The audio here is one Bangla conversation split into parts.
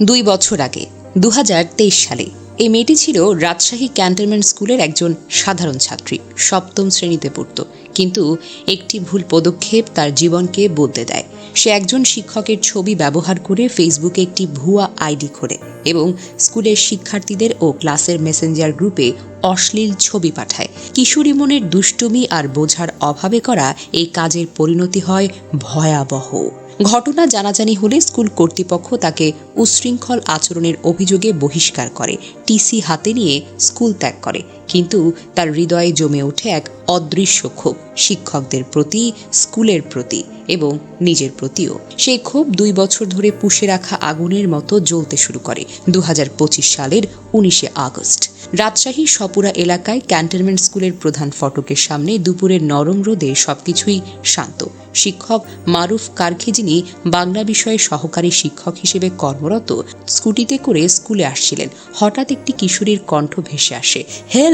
দুই বছর আগে দু হাজার তেইশ সালে এই মেয়েটি ছিল রাজশাহী ক্যান্টনমেন্ট স্কুলের একজন সাধারণ ছাত্রী। সপ্তম শ্রেণীতে পড়ত কিন্তু একটি ভুল পদক্ষেপ তার জীবনকে বদলে দেয়। সে একজন শিক্ষকের ছবি ব্যবহার করে ফেসবুকে একটি ভুয়া আইডি খোলে এবং স্কুলের শিক্ষার্থীদের ও ক্লাসের মেসেঞ্জার গ্রুপে অশ্লীল ছবি পাঠায়। কিশোরী মনের দুষ্টুমি আর বোঝার অভাবে করা এই কাজের পরিণতি হয় ভয়াবহ। ঘটনা জানাজানি হলে স্কুল কর্তৃপক্ষ তাকে উচ্ছৃঙ্খল আচরণের অভিযোগে বহিষ্কার করে। টিসি হাতে নিয়ে স্কুল ত্যাগ করে। কিন্তু তার হৃদয়ে জমে ওঠে এক অদৃশ্য ক্ষোভ শিক্ষকদের প্রতি, স্কুলের প্রতি এবং নিজের প্রতিও। সেই ক্ষোভ দুই বছর ধরে পুষে রাখা আগুনের মতো জ্বলতে শুরু করে দু হাজার পঁচিশ সালের উনিশে আগস্ট। রাজশাহী সপুরা এলাকায় ক্যান্টনমেন্ট স্কুলের প্রধান ফটকের সামনে দুপুরের নরম রোদে সবকিছুই শান্ত। শিক্ষক মারুফ কারখি যিনি বাংলা বিষয়ে সহকারী শিক্ষক হিসেবে কর্মরত স্কুটিতে করে স্কুলে আসছিলেন। হঠাৎ একটি কিশোরীর কণ্ঠ ভেসে আসে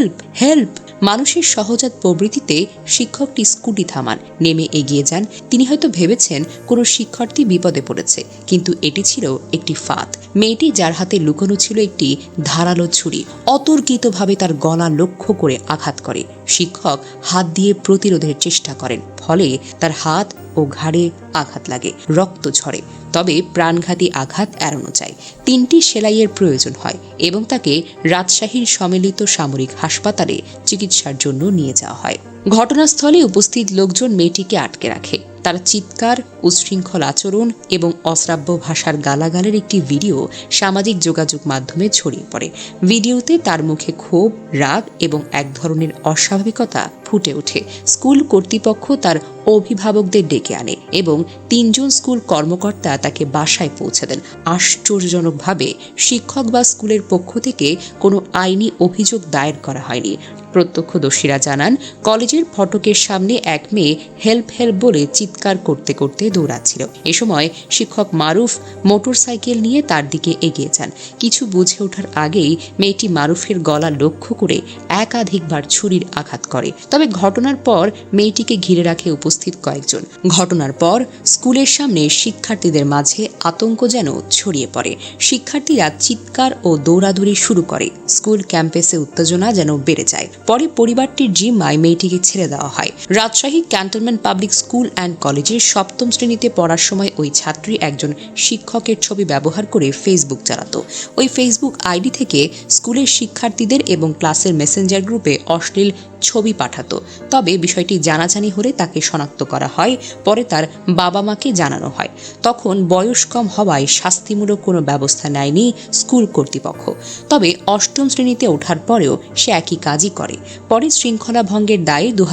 হেল্প হেল্প মানুষের সহজাত প্রবৃত্তিতে শিক্ষকটি স্কুটি থামান। নেমে এগিয়ে যান। তিনি হয়তো ভেবেছেন কোনো শিক্ষার্থী বিপদে পড়েছে, কিন্তু এটি ছিল একটি ফাঁদ। মেয়েটি যার হাতে লুকোনো ছিল একটি ধারালো ছুরি, অতর্কিতভাবে তার গলা লক্ষ্য করে আঘাত করে। শিক্ষক হাত দিয়ে প্রতিরোধের চেষ্টা করেন, ফলে তার হাত ও ঘাড়ে আঘাত লাগে, রক্ত ঝরে। তবে প্রাণঘাতী আঘাত এড়ানো যায়। তিনটি সেলাইয়ের প্রয়োজন হয় এবং তাকে রাজশাহীর সম্মিলিত সামরিক হাসপাতালে চিকিৎসার জন্য নিয়ে যাওয়া হয়। ঘটনাস্থলে উপস্থিত লোকজন মেয়েটিকে আটকে রাখে। তার চিৎকার উচ্ছৃঙ্খল আচরণ এবং অশ্রাব্য ভাষার গালাগালের একটি ভিডিও সামাজিক যোগাযোগ মাধ্যমে ছড়িয়ে পড়ে। ভিডিওতে তার মুখে ক্ষোভ, রাগ এবং এক ধরনের অস্বাভাবিকতা ফুটে ওঠে। স্কুল কর্তৃপক্ষ তার অভিভাবকদের ডেকে আনে এবং তিনজন স্কুল কর্মকর্তা তাকে বাসায় পৌঁছে দেন। আশ্চর্যজনকভাবে শিক্ষক বা স্কুলের পক্ষ থেকে কোনো আইনি অভিযোগ দায়ের করা হয়নি। প্রত্যক্ষদর্শীরা জানান, কলেজের ফটকের সামনে এক মেয়ে হেল্প হেল্প বলে চিৎকার করতে করতে দৌড়াচ্ছিল। এ সময় শিক্ষক মারুফ মোটরসাইকেল নিয়ে তার দিকে এগিয়ে যান। কিছু বুঝে ওঠার আগেই মেয়েটি মারুফের গলা লক্ষ্য করে একাধিকবার ছুরির আঘাত করে। তবে ঘটনার পর মেয়েটিকে ঘিরে রাখে উপস্থিত কয়েকজন। ঘটনার পর স্কুলের সামনে শিক্ষার্থীদের মাঝে আতঙ্ক যেন ছড়িয়ে পড়ে। শিক্ষার্থীরা চিৎকার ও দৌড়াদৌড়ি শুরু করে। স্কুল ক্যাম্পাসে উত্তেজনা যেন বেড়ে যায়। পরে পরিবারটির জিম্মায় মেয়েটিকে ছেড়ে দেওয়া হয়। Rajshahi cantonment public school and কলেজের সপ্তম শ্রেণীতে পড়ার সময় ওই ছাত্রী একজন শিক্ষকের ছবি ব্যবহার করে ফেসবুক চালাতো। ওই ফেসবুক আইডি থেকে স্কুলের শিক্ষার্থীদের এবং ক্লাসের মেসেঞ্জার গ্রুপে অশ্লীল ছবি পাঠাতো। তবে বিষয়টি জানাজানি হলে তাকে শনাক্ত করা হয়, পরে তার বাবা মাকে জানানো হয়। তখন বয়স কম হওয়ায় শাস্তিমূলক কোনো ব্যবস্থা নেয়নি স্কুল কর্তৃপক্ষ। তবে অষ্টম শ্রেণীতে ওঠার পরেও সে একই কাজই করে। পরে শৃঙ্খলা ভঙ্গের দায়ে দু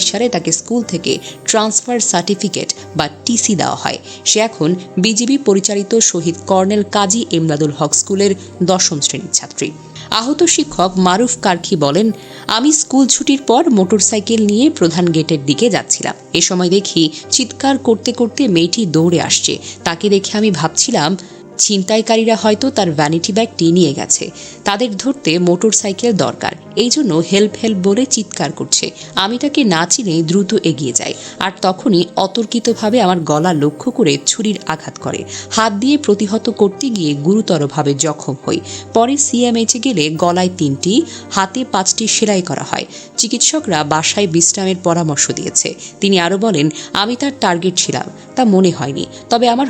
সালে তাকে স্কুল থেকে ট্রান্সফার সার্টিফিকেট বা টিসি দেওয়া হয়। সে এখন বিজিবি পরিচালিত শহীদ কর্নেল কাজী এমদাদুল হক স্কুলের দশম শ্রেণির ছাত্রী। আহত শিক্ষক মারুফ কারখি বলেন, আমি স্কুল ছুটির পর মোটরসাইকেল নিয়ে প্রধান গেটের দিকে যাচ্ছিলাম। এ সময় দেখি চিৎকার করতে করতে মেয়েটি দৌড়ে আসছে। তাকে দেখে আমি ভাবছিলাম ছিনতাইকারীরা হয়তো তার ভ্যানিটি ব্যাগটি নিয়ে গেছে। তাদের ধরতে মোটর সাইকেল দরকার। এই জন্য হেল্প হেল্প বলে চিৎকার করছে। আমি তাকে না চিনে দ্রুত এগিয়ে যাই আর তখনই অতর্কিতভাবে আমার গলা লক্ষ্য করে ছুরির আঘাত করে। হাত দিয়ে প্রতিহত করতে গিয়ে গুরুতরভাবে জখম হই। পরে সিএমএইচে গেলে গলায় তিনটি, হাতে পাঁচটি সেলাই করা হয়। চিকিৎসকরা বাসায় বিশ্রামের পরামর্শ দিয়েছে। তিনি আরও বলেন, আমি তার টার্গেট ছিলাম। তা মনে হয়নি। তবে আমার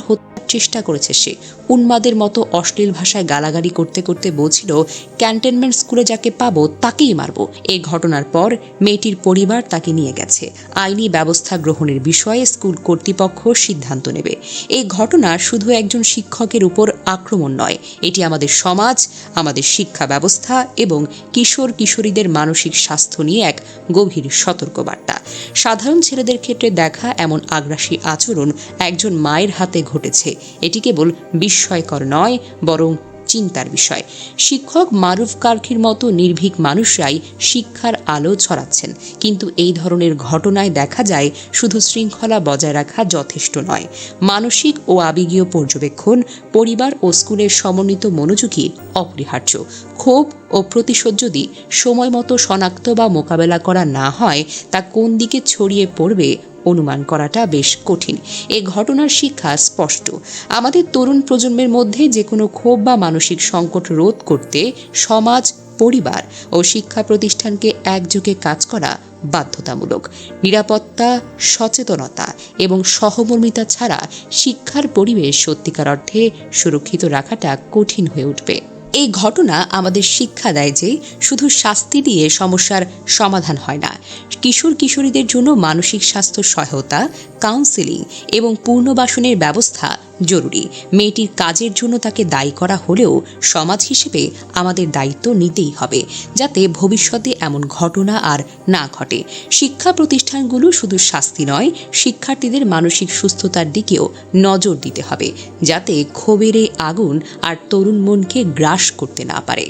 চেষ্টা করেছে সে। উন্মাদের মতো অশ্লীল ভাষায় গালাগালি করতে করতে বলছিল ক্যান্টনমেন্ট স্কুলে যাকে পাবো তাকেই মারবো। এই ঘটনার পর মেয়েটির পরিবার তাকে নিয়ে গেছে। আইনি ব্যবস্থা গ্রহণের বিষয়ে স্কুল কর্তৃপক্ষ সিদ্ধান্ত নেবে। এই ঘটনা শুধু একজন শিক্ষকের উপর আক্রমণ নয়, এটি আমাদের সমাজ, আমাদের শিক্ষা ব্যবস্থা এবং কিশোর কিশোরীদের মানসিক স্বাস্থ্য নিয়ে এক গভীর সতর্কবার্তা। সাধারণ ছেলেদের ক্ষেত্রে দেখা এমন আগ্রাসী আচরণ একজন মায়ের হাতে ঘটেছে। এটি কেবল বিস্ময়কর নয়, বরং চিন্তার বিষয়। শিক্ষক মারুফ কার্খির মতো নির্ভীক মানুষরাই শিক্ষার আলো ছড়াচ্ছেন। কিন্তু এই ধরনের ঘটনায় দেখা যায়, শুধু শৃঙ্খলা বজায় রাখা যথেষ্ট নয়। মানসিক ও আবেগীয় পর্যবেক্ষণ, পরিবার ও স্কুলের সমন্বিত মনোযোগী অপরিহার্য। ক্ষোভ ও প্রতিশোধ যদি সময় মতো শনাক্ত বা মোকাবেলা করা না হয়, তা কোন দিকে ছড়িয়ে পড়বে অনুমান করাটা বেশ কঠিন। এ ঘটনার শিক্ষা স্পষ্ট। আমাদের তরুণ প্রজন্মের মধ্যে যে কোনো ক্ষোভ বা মানসিক সংকট রোধ করতে সমাজ, পরিবার ও শিক্ষা প্রতিষ্ঠানকে একযোগে কাজ করা বাধ্যতামূলক। নিরাপত্তা, সচেতনতা এবং সহমর্মিতা ছাড়া শিক্ষার পরিবেশ সত্যিকার অর্থে সুরক্ষিত রাখাটা কঠিন হয়ে উঠবে। এই ঘটনা আমাদের শিক্ষা দেয় যে শুধু শাস্তি দিয়ে সমস্যার সমাধান হয় না। কিশোর কিশোরীদের জন্য মানসিক স্বাস্থ্য সহায়তা কাউন্সিলিং এবং পুনর্বাসনের ব্যবস্থা জরুরি। মেয়েটির কাজের জন্য তাকে দায়ী করা হলেও সমাজ হিসেবে আমাদের দায়িত্ব নিতেই হবে, যাতে ভবিষ্যতে এমন ঘটনা আর না ঘটে। শিক্ষা প্রতিষ্ঠানগুলো শুধু শাস্তি নয়, শিক্ষার্থীদের মানসিক সুস্থতার দিকেও নজর দিতে হবে, যাতে ক্ষোভেরে আগুন আর তরুণ মনকে গ্রাস করতে না পারে।